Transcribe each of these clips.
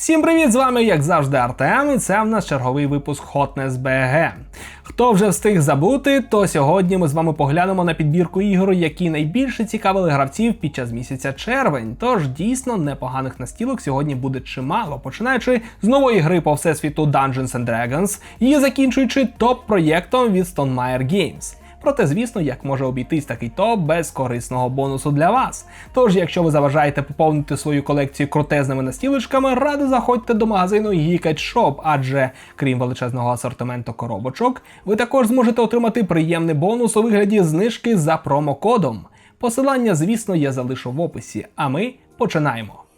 Всім привіт! З вами, як завжди, Артем, і це в нас черговий випуск Hotness BG. Хто вже встиг забути, то сьогодні ми з вами поглянемо на підбірку ігор, які найбільше цікавили гравців під час місяця червень. Тож дійсно непоганих настілок сьогодні буде чимало, починаючи з нової гри по всесвіту Dungeons and Dragons і закінчуючи топ-проєктом від Stonemaier Games. Проте, звісно, як може обійтись такий топ без корисного бонусу для вас. Тож, якщо ви заважаєте поповнити свою колекцію крутезними настілочками, ради заходьте до магазину Geeked Shop, адже крім величезного асортименту коробочок, ви також зможете отримати приємний бонус у вигляді знижки за промокодом. Посилання, звісно, я залишу в описі, а ми починаємо.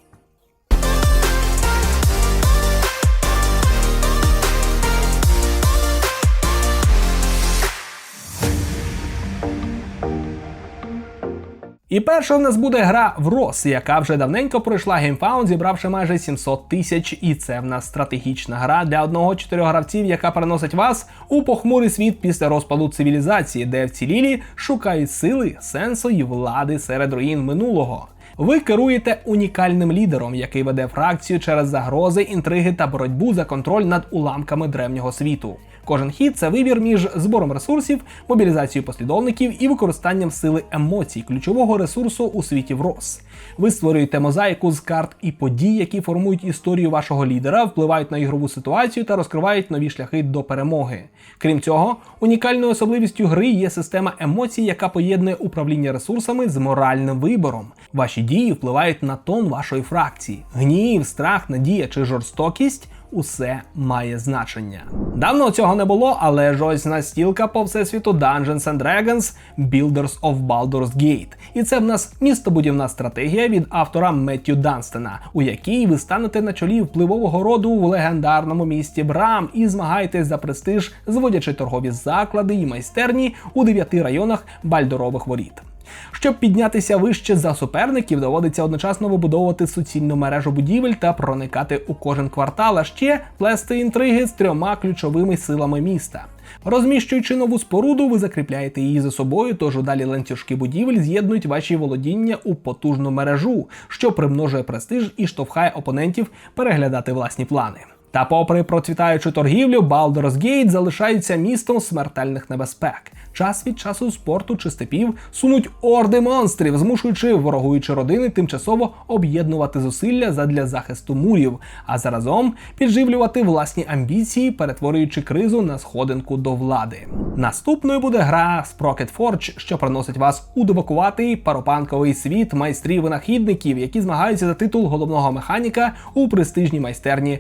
І перша в нас буде гра в Рос, яка вже давненько пройшла GameFound, зібравши майже 700 тисяч. І це в нас стратегічна гра для одного чотирьох гравців, яка переносить вас у похмурий світ після розпаду цивілізації, де вцілілі шукають сили, сенсу і влади серед руїн минулого. Ви керуєте унікальним лідером, який веде фракцію через загрози, інтриги та боротьбу за контроль над уламками древнього світу. Кожен хід це вибір між збором ресурсів, мобілізацією послідовників і використанням сили емоцій, ключового ресурсу у світі Врос. Ви створюєте мозаїку з карт і подій, які формують історію вашого лідера, впливають на ігрову ситуацію та розкривають нові шляхи до перемоги. Крім цього, унікальною особливістю гри є система емоцій, яка поєднує управління ресурсами з моральним вибором. Ваші дії впливають на тон вашої фракції. Гнів, страх, надія чи жорстокість усе має значення. Давно цього не було, але ж ось настілка по всесвіту Dungeons and Dragons Builders of Baldur's Gate. І це в нас містобудівна стратегія від автора Меттю Данстена, у якій ви станете на чолі впливового роду в легендарному місті Брам і змагаєтесь за престиж, зводячи торгові заклади і майстерні у дев'яти районах Бальдорових воріт. Щоб піднятися вище за суперників, доводиться одночасно вибудовувати суцільну мережу будівель та проникати у кожен квартал, а ще плести інтриги з трьома ключовими силами міста. Розміщуючи нову споруду, ви закріпляєте її за собою, тож удалі ланцюжки будівель з'єднують ваші володіння у потужну мережу, що примножує престиж і штовхає опонентів переглядати власні плани. Та, попри процвітаючу торгівлю, Baldur's Gate залишається містом смертельних небезпек. Час від часу з порту чи степів сунуть орди монстрів, змушуючи ворогуючі родини тимчасово об'єднувати зусилля задля захисту мурів, а заразом підживлювати власні амбіції, перетворюючи кризу на сходинку до влади. Наступною буде гра Sprocket Forge, що приносить вас у дебакуватий паропанковий світ майстрів-винахідників, які змагаються за титул головного механіка у престижній майстерні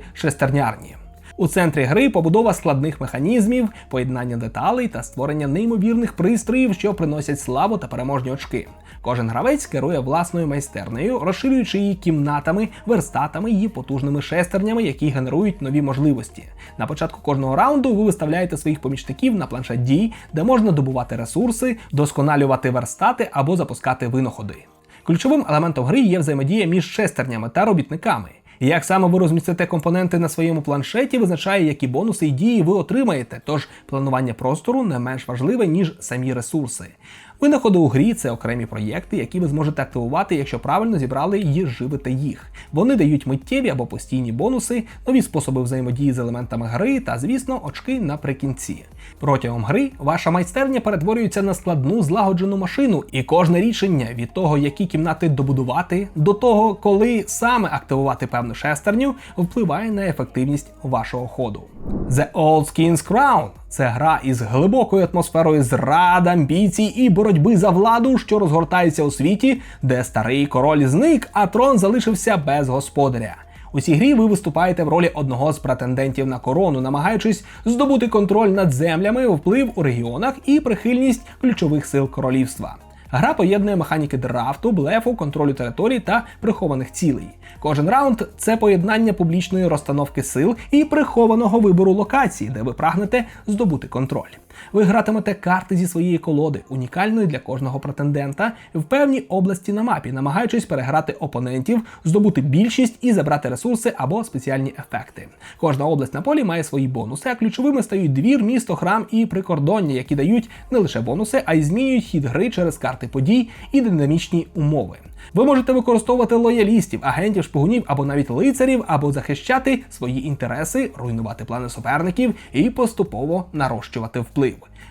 шестернярні. У центрі гри побудова складних механізмів, поєднання деталей та створення неймовірних пристроїв, що приносять славу та переможні очки. Кожен гравець керує власною майстернею, розширюючи її кімнатами, верстатами і потужними шестернями, які генерують нові можливості. На початку кожного раунду ви виставляєте своїх помічників на планшет дій, де можна добувати ресурси, досконалювати верстати або запускати винаходи. Ключовим елементом гри є взаємодія між шестернями та робітниками. Як саме ви розмістите компоненти на своєму планшеті, визначає, які бонуси і дії ви отримаєте, тож планування простору не менш важливе, ніж самі ресурси. Винаходи у грі це окремі проєкти, які ви зможете активувати, якщо правильно зібрали і живете їх. Вони дають миттєві або постійні бонуси, нові способи взаємодії з елементами гри та, звісно, очки наприкінці. Протягом гри ваша майстерня перетворюється на складну злагоджену машину, і кожне рішення від того, які кімнати добудувати, до того, коли саме активувати певну шестерню, впливає на ефективність вашого ходу. The Old King's Crown це гра із глибокою атмосферою зрад, амбіцій і боротьби за владу, що розгортається у світі, де старий король зник, а трон залишився без господаря. У цій грі ви виступаєте в ролі одного з претендентів на корону, намагаючись здобути контроль над землями, вплив у регіонах і прихильність ключових сил королівства. Гра поєднує механіки драфту, блефу, контролю територій та прихованих цілей. Кожен раунд це поєднання публічної розстановки сил і прихованого вибору локації, де ви прагнете здобути контроль. Ви гратимете карти зі своєї колоди, унікальної для кожного претендента, в певній області на мапі, намагаючись переграти опонентів, здобути більшість і забрати ресурси або спеціальні ефекти. Кожна область на полі має свої бонуси, а ключовими стають двір, місто, храм і прикордоння, які дають не лише бонуси, а й змінюють хід гри через карти подій і динамічні умови. Ви можете використовувати лоялістів, агентів, шпигунів або навіть лицарів, або захищати свої інтереси, руйнувати плани суперників і поступово нарощувати вплив.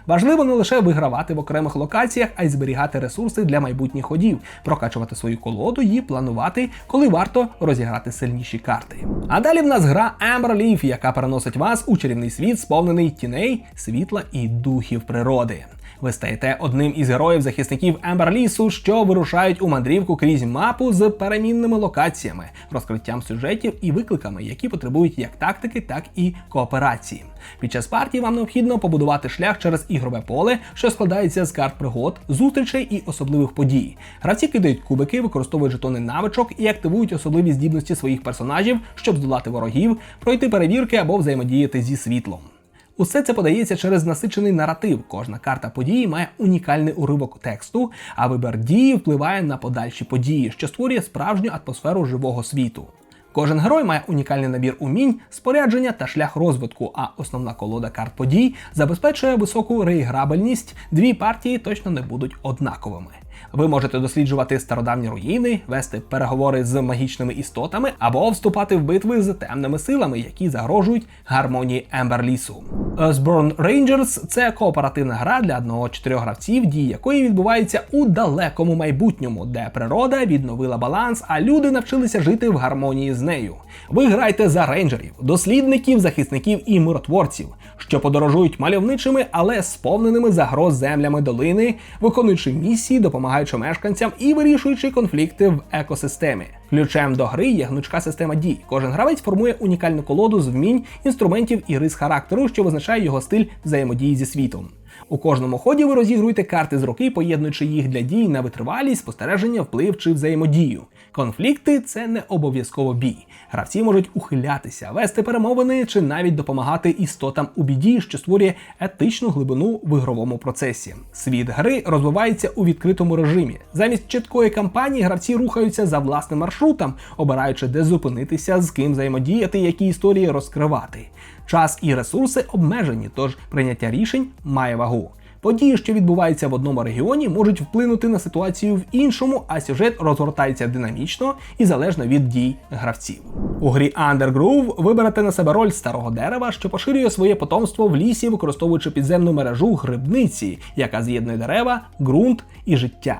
Важливо не лише вигравати в окремих локаціях, а й зберігати ресурси для майбутніх ходів, прокачувати свою колоду і планувати, коли варто розіграти сильніші карти. А далі в нас гра Amber Leaf, яка переносить вас у чарівний світ, сповнений тіней, світла і духів природи. Ви стаєте одним із героїв-захисників Емберлісу, що вирушають у мандрівку крізь мапу з перемінними локаціями, розкриттям сюжетів і викликами, які потребують як тактики, так і кооперації. Під час партії вам необхідно побудувати шлях через ігрове поле, що складається з карт пригод, зустрічей і особливих подій. Гравці кидають кубики, використовують жетони навичок і активують особливі здібності своїх персонажів, щоб здолати ворогів, пройти перевірки або взаємодіяти зі світлом. Усе це подається через насичений наратив. Кожна карта події має унікальний уривок тексту, а вибір дії впливає на подальші події, що створює справжню атмосферу живого світу. Кожен герой має унікальний набір умінь, спорядження та шлях розвитку, а основна колода карт подій забезпечує високу реіграбельність, дві партії точно не будуть однаковими. Ви можете досліджувати стародавні руїни, вести переговори з магічними істотами або вступати в битви з темними силами, які загрожують гармонії Емберлісу. Earthborn Rangers – це кооперативна гра для одного-чотирьох гравців, дії якої відбуваються у далекому майбутньому, де природа відновила баланс, а люди навчилися жити в гармонії з нею. Ви граєте за рейнджерів, дослідників, захисників і миротворців, що подорожують мальовничими, але сповненими загроз землями долини, виконуючи місії, допомагаючи мешканцям і вирішуючи конфлікти в екосистемі. Ключем до гри є гнучка система дій. Кожен гравець формує унікальну колоду з вмінь, інструментів і рис характеру, що визначає його стиль взаємодії зі світом. У кожному ході ви розігруєте карти з руки, поєднуючи їх для дій на витривалість, спостереження, вплив чи взаємодію. Конфлікти це не обов'язково бій. Гравці можуть ухилятися, вести перемовини чи навіть допомагати істотам у біді, що створює етичну глибину в ігровому процесі. Світ гри розвивається у відкритому режимі. Замість чіткої кампанії гравці рухаються за власним маршрутом, обираючи, де зупинитися, з ким взаємодіяти, які історії розкривати. Час і ресурси обмежені, тож прийняття рішень має вагу. Події, що відбуваються в одному регіоні, можуть вплинути на ситуацію в іншому, а сюжет розгортається динамічно і залежно від дій гравців. У грі Undergroove виберете на себе роль старого дерева, що поширює своє потомство в лісі, використовуючи підземну мережу грибниці, яка з'єднує дерева, ґрунт і життя.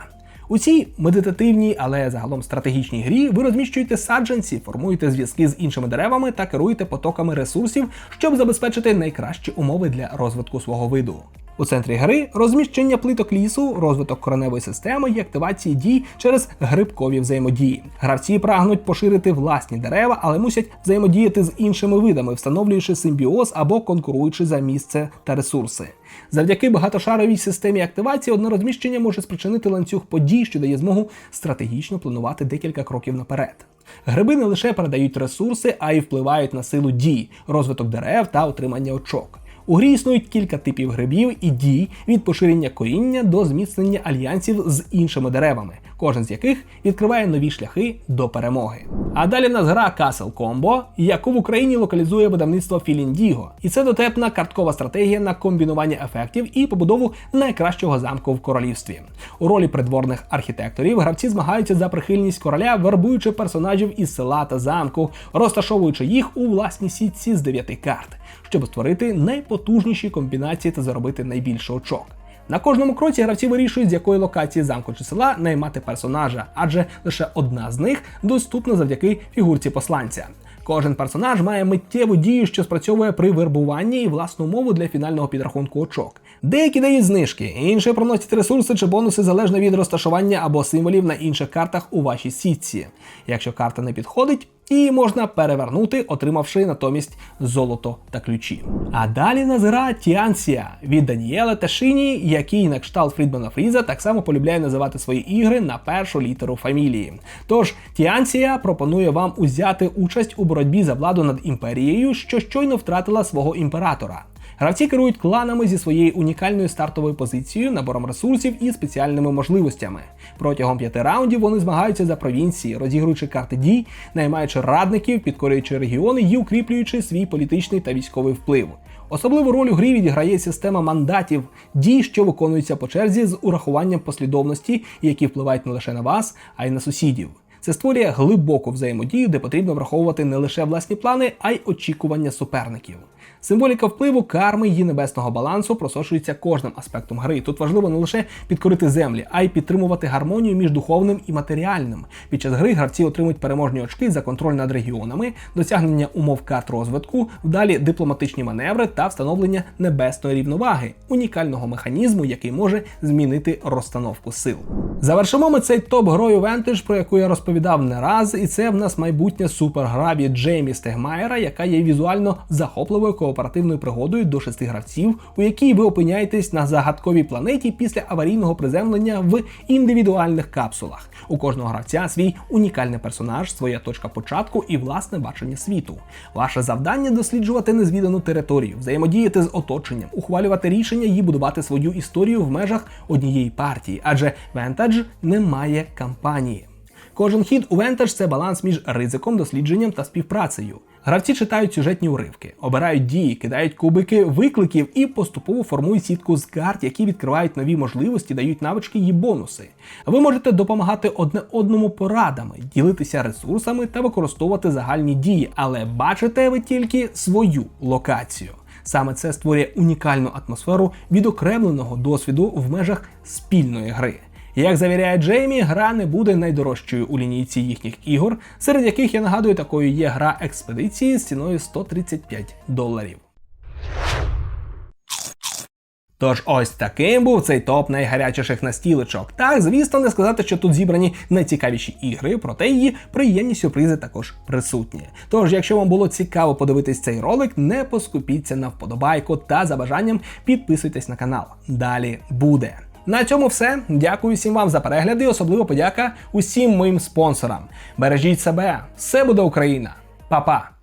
У цій медитативній, але загалом стратегічній грі ви розміщуєте саджанці, формуєте зв'язки з іншими деревами та керуєте потоками ресурсів, щоб забезпечити найкращі умови для розвитку свого виду. У центрі гри розміщення плиток лісу, розвиток кореневої системи і активації дій через грибкові взаємодії. Гравці прагнуть поширити власні дерева, але мусять взаємодіяти з іншими видами, встановлюючи симбіоз або конкуруючи за місце та ресурси. Завдяки багатошаровій системі активації одне розміщення може спричинити ланцюг подій, що дає змогу стратегічно планувати декілька кроків наперед. Гриби не лише передають ресурси, а й впливають на силу дій, розвиток дерев та отримання очок. У грі існують кілька типів грибів і дій від поширення коріння до зміцнення альянсів з іншими деревами, кожен з яких відкриває нові шляхи до перемоги. А далі в нас гра Castle Combo, яку в Україні локалізує видавництво Філіндіго. І це дотепна карткова стратегія на комбінування ефектів і побудову найкращого замку в королівстві. У ролі придворних архітекторів гравці змагаються за прихильність короля, вербуючи персонажів із села та замку, розташовуючи їх у власній сітці з дев'яти карт, щоб створити найпотужніші комбінації та заробити найбільше очок. На кожному кроці гравці вирішують, з якої локації замку чи села наймати персонажа, адже лише одна з них доступна завдяки фігурці посланця. Кожен персонаж має миттєву дію, що спрацьовує при вербуванні і власну мову для фінального підрахунку очок. Деякі дають знижки, інші проносять ресурси чи бонуси залежно від розташування або символів на інших картах у вашій сітці. Якщо карта не підходить, її можна перевернути, отримавши натомість золото та ключі. А далі нас гра Тіансія від Даніела Ташині, який на кшталт Фрідмана Фріза так само полюбляє називати свої ігри на першу літеру фамілії. Тож Тіансія пропонує вам узяти участь у боротьбі за владу над імперією, що щойно втратила свого імператора. Гравці керують кланами зі своєю унікальною стартовою позицією, набором ресурсів і спеціальними можливостями. Протягом п'яти раундів вони змагаються за провінції, розігруючи карти дій, наймаючи радників, підкорюючи регіони і укріплюючи свій політичний та військовий вплив. Особливу роль у грі відіграє система мандатів, дій, що виконуються по черзі з урахуванням послідовності, які впливають не лише на вас, а й на сусідів. Це створює глибоку взаємодію, де потрібно враховувати не лише власні плани, а й очікування суперників. Символіка впливу карми її небесного балансу просочується кожним аспектом гри. Тут важливо не лише підкорити землі, а й підтримувати гармонію між духовним і матеріальним. Під час гри гравці отримують переможні очки за контроль над регіонами, досягнення умов карт розвитку, вдалі дипломатичні маневри та встановлення небесної рівноваги, унікального механізму, який може змінити розстановку сил. Завершимо ми цей топ грою Vantage, про яку я розповідав не раз, і це в нас майбутня супергра від Джеймі Стегмайера, яка є візуально захопливою кооперативною пригодою до шести гравців, у якій ви опиняєтесь на загадковій планеті після аварійного приземлення в індивідуальних капсулах. У кожного гравця свій унікальний персонаж, своя точка початку і власне бачення світу. Ваше завдання досліджувати незвідану територію, взаємодіяти з оточенням, ухвалювати рішення і будувати свою історію в межах однієї партії, адже Vantage не має кампанії. Кожен хід у Vantage – це баланс між ризиком, дослідженням та співпрацею. Гравці читають сюжетні уривки, обирають дії, кидають кубики викликів і поступово формують сітку з карт, які відкривають нові можливості, дають навички і бонуси. Ви можете допомагати одне одному порадами, ділитися ресурсами та використовувати загальні дії, але бачите ви тільки свою локацію. Саме це створює унікальну атмосферу відокремленого досвіду в межах спільної гри. Як завіряє Джеймі, гра не буде найдорожчою у лінійці їхніх ігор, серед яких я нагадую, такою є гра експедиції з ціною 135 доларів. Тож ось таким був цей топ найгарячіших настілочок. Так, звісно, не сказати, що тут зібрані найцікавіші ігри, проте її приємні сюрпризи також присутні. Тож, якщо вам було цікаво подивитись цей ролик, не поскупіться на вподобайку та за бажанням підписуйтесь на канал. Далі буде. На цьому все. Дякую всім вам за перегляди. Особливо подяка усім моїм спонсорам. Бережіть себе, все буде Україна. Па-па!